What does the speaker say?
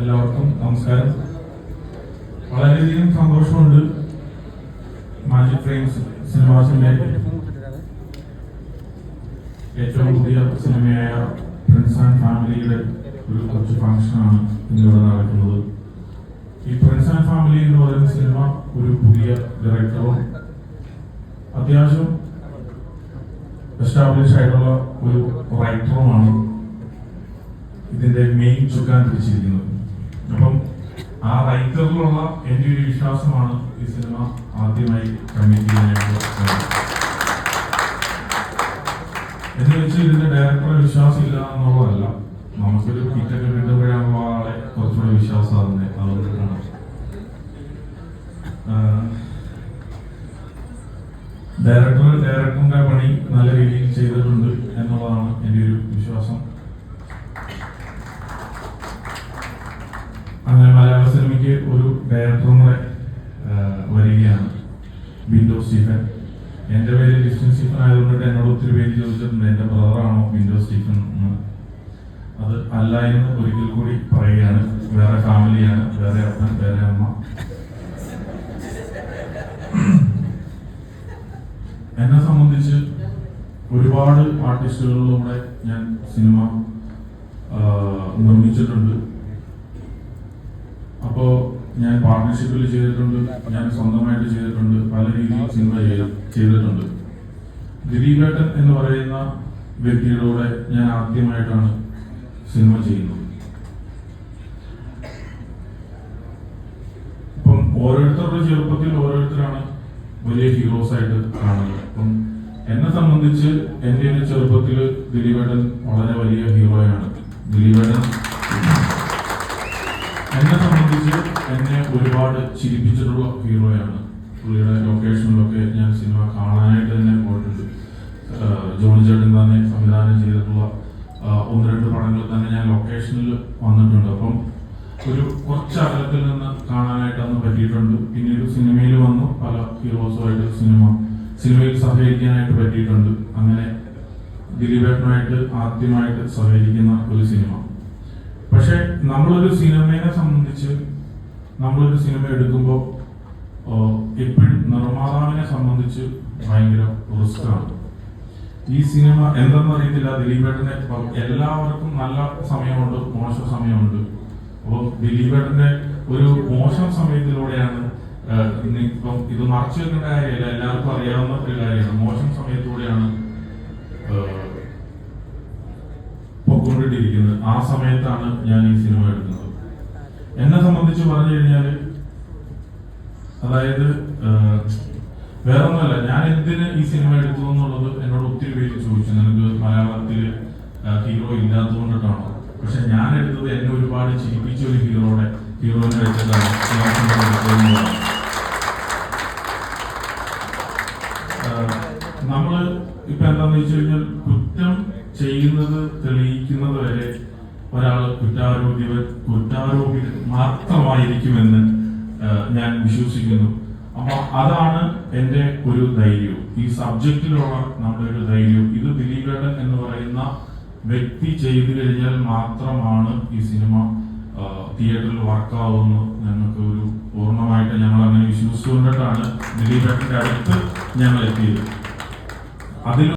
എല്ലാവർക്കും നമസ്കാരം. വളരെയധികം സന്തോഷമുണ്ട് മാജിക് ഫ്രെയിംസ് സിനിമാസിന്റെ ഏറ്റവും പുതിയ സിനിമയായ ഫ്രണ്ട്സ് ആൻഡ് ഫാമിലിയുടെ ഒരു കൊച്ചു ഫംഗ്ഷനാണ് ഇന്നിവിടെ നടക്കുന്നത്. ഈ ഫ്രണ്ട്സ് ആൻഡ് ഫാമിലി എന്ന് പറയുന്ന സിനിമ ഒരു പുതിയ ഡയറക്ടറും അത്യാവശ്യം എസ്റ്റാബ്ലിഷ് ആയിട്ടുള്ള ഒരു റൈറ്ററുമാണ് ഇതിന്റെ മെയിൻ ചുക്കാൻ പിടിച്ചിരിക്കുന്നത്. ആ റൈറ്ററിലുള്ള എന്റെ ഒരു വിശ്വാസമാണ് ഈ സിനിമ ആദ്യമായി കമ്മിറ്റ് ചെയ്യാനായിട്ട്. എന്ന് വെച്ച് ഇതിന്റെ ഡയറക്ടറെ വിശ്വാസം ഇല്ല എന്നുള്ളതല്ല. നമുക്കൊരു കിറ്റൊക്കെ കിട്ടുമ്പോഴാകുമ്പോൾ ആളെ കുറച്ചുകൂടെ വിശ്വാസം അതുകൊണ്ടാണ് ഡയറക്ടർ ഡയറക്ടറിന്റെ പണി നല്ല രീതിയിൽ ചെയ്തിട്ടുണ്ട് എന്നുള്ളതാണ് എന്റെ ഒരു വിശ്വാസം. സിനിമയ്ക്ക് ഒരു ഡയറക്ടറും കൂടെ വരികയാണ്. വിൻഡോ സ്റ്റീഫൻ എന്റെ പേര് ക്രിസ്ത്യൻ സ്റ്റീഫൻ ആയതുകൊണ്ട് എന്നോട് ഒത്തിരി പേര് ചോദിച്ചിട്ടുണ്ട് എന്റെ ബ്രദറാണോ വിൻഡോ സ്റ്റീഫൻ എന്ന്. അത് അല്ല എന്ന് ഒരിക്കൽ കൂടി പറയുകയാണ്. വേറെ ഫാമിലിയാണ് വേറെ അപ്പൻ വേറെ അമ്മ. എന്നെ സംബന്ധിച്ച് ഒരുപാട് ആർട്ടിസ്റ്റുകളിലൂടെ ഞാൻ സിനിമ നിർമ്മിച്ചിട്ടുണ്ട്. അപ്പോ ഞാൻ പാർട്ട്ണർഷിപ്പിൽ ചെയ്തിട്ടുണ്ട് ഞാൻ സ്വന്തമായിട്ട് ചെയ്തിട്ടുണ്ട് പല രീതിയിൽ സിനിമ ചെയ്തിട്ടുണ്ട്. ദിലീപേട്ടൻ എന്ന് പറയുന്ന വ്യക്തിയുടെ കൂടെ ഞാൻ ആദ്യമായിട്ടാണ് സിനിമ ചെയ്യുന്നത്. അപ്പം ഓരോരുത്തരുടെ ചെറുപ്പത്തിൽ ഓരോരുത്തരാണ് വലിയ ഹീറോസ് ആയിട്ട് കാണുന്നത്. അപ്പം എന്നെ സംബന്ധിച്ച് എന്റെ ചെറുപ്പത്തിൽ ദിലീപേട്ടൻ വളരെ വലിയ ഹീറോയാണ് ദിലീപേട്ടൻ എന്നെ സംബന്ധിച്ച് എന്നെ ഒരുപാട് ചിരിപ്പിച്ചിട്ടുള്ള ഹീറോയാണ്. പുള്ളിയുടെ ലൊക്കേഷനിലൊക്കെ ഞാൻ സിനിമ കാണാനായിട്ട് തന്നെ പോയിട്ടുണ്ട്. ജോണി ചേട്ടൻ തന്നെ സംവിധാനം ചെയ്തിട്ടുള്ള ഒന്ന് രണ്ട് പടങ്ങളിൽ തന്നെ ഞാൻ ലൊക്കേഷനിൽ വന്നിട്ടുണ്ട്. അപ്പം ഒരു കുറച്ച് അകലത്തിൽ നിന്ന് കാണാനായിട്ട് അന്ന് പറ്റിയിട്ടുണ്ട്. പിന്നീട് സിനിമയിൽ വന്നു. പല ഹീറോസുമായിട്ട് സിനിമ സിനിമയിൽ സഹകരിക്കാനായിട്ട് പറ്റിയിട്ടുണ്ട്. അങ്ങനെ ദിലീപേട്ടനുമായിട്ട് ആദ്യമായിട്ട് സഹകരിക്കുന്ന ഒരു സിനിമ പക്ഷെ നമ്മളൊരു സിനിമയെ സംബന്ധിച്ച് നമ്മളൊരു സിനിമ എടുക്കുമ്പോൾ എപ്പോഴും നിർമ്മാതാവിനെ സംബന്ധിച്ച് ഭയങ്കര റിസ്ക് ആണ് ഈ സിനിമ എന്തെന്ന് അറിയത്തില്ല ദിലീപേട്ടനെ എല്ലാവർക്കും നല്ല സമയമുണ്ട് മോശം സമയമുണ്ട്. അപ്പോൾ ദിലീപേട്ടന്റെ ഒരു മോശം സമയത്തിലൂടെയാണ് ഇപ്പം ഇത് മറച്ചു വെക്കേണ്ട കാര്യമല്ല എല്ലാവർക്കും അറിയാവുന്ന ഒരു കാര്യമാണ്. മോശം സമയത്തൂടെയാണ് ആ, പൊക്കോണ്ടിട്ടിരിക്കുന്നത് ആ സമയത്താണ് ഞാൻ ഈ സിനിമ എടുക്കുന്നത്. എന്നെ സംബന്ധിച്ച് പറഞ്ഞു കഴിഞ്ഞാൽ അതായത് വേറൊന്നുമല്ല. ഞാൻ എന്തിന് ഈ സിനിമ എടുത്തു എന്നുള്ളത് എന്നോട് ഒത്തിരി പേര് ചോദിച്ചു. നിനക്ക് മലയാളത്തിൽ ഹീറോ ഇല്ലാത്തതുകൊണ്ടിട്ടാണോ പക്ഷെ ഞാൻ എടുത്തത് എന്നെ ഒരുപാട് ചിരിപ്പിച്ച ഒരു ഹീറോയുടെ ഹീറോയിനെ വെച്ചിട്ടാണ് നമ്മൾ ഇപ്പൊ എന്താന്ന് വെച്ച് കഴിഞ്ഞാൽ കുറ്റം ചെയ്യുന്നത് തെളിയിക്കുന്നത് വരെ ഒരാൾ കുറ്റാരോപിത കുറ്റാരോപിതൻ മാത്രമായിരിക്കുമെന്ന് ഞാൻ വിശ്വസിക്കുന്നു. അപ്പൊ അതാണ് എന്റെ ഒരു ധൈര്യവും ഈ സബ്ജക്റ്റിലുള്ള നമ്മുടെ ഒരു ധൈര്യവും ഇത് ദിലീപേട്ടൻ എന്ന് പറയുന്ന വ്യക്തി ചെയ്തു കഴിഞ്ഞാൽ മാത്രമാണ് ഈ സിനിമ തിയേറ്ററിൽ വർക്കാവുമെന്ന് ഞങ്ങൾക്ക് ഒരു പൂർണമായിട്ട് ഞങ്ങൾ അങ്ങനെ വിശ്വസിച്ചുകൊണ്ടിട്ടാണ് ദിലീപേട്ടന്റെ അടുത്ത് ഞങ്ങൾ എത്തിയത്. അതിൽ